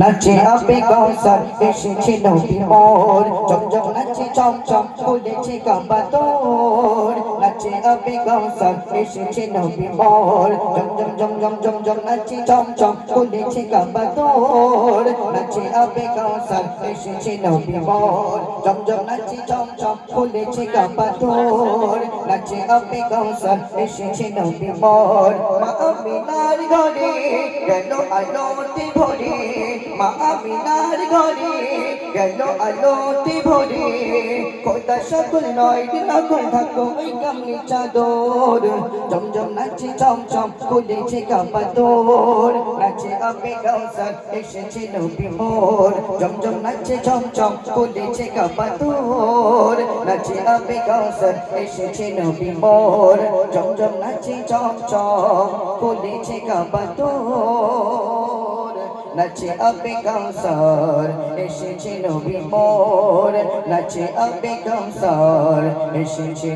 নাচে আবে কৌসার এসেছে নবী মোর। চমচম নাচে চমচম খুলেছে কাবা তোর নাচে আবে কৌসার এসেছে নবী মোর। জমজম জমজম জমজম নাচে চমচম খুলেছে কাবা তোর নাচে আবে কৌসার এসেছে নবী মোর। জমজম নাচে চমচম খুলেছে কাবা তোর নাচে আবে কৌসার এসেছে নবী মোর মা আমিনার ঘরে গেল আলোতে ভরে? মা আমিনার ঘরে গেল আলোতে ভরে? কোথা সকল নয় নকল থাকো ওই কামনি চাদর? জমজম নাচে চমচম খুলেছে কাপা তোর। নাচে আবে কাউসার এসেছে নবী মোর জমজম নাচে চমচম খুলেছে কাপা তোর নাচে আবে কাউসার এসেছে নবী মোর জমজম নাচে চমচম খুলেছে কাপা তোর নাচে আবে কাউসার এসেছে নবী মোর নাচে আবে কাউসার এসেছে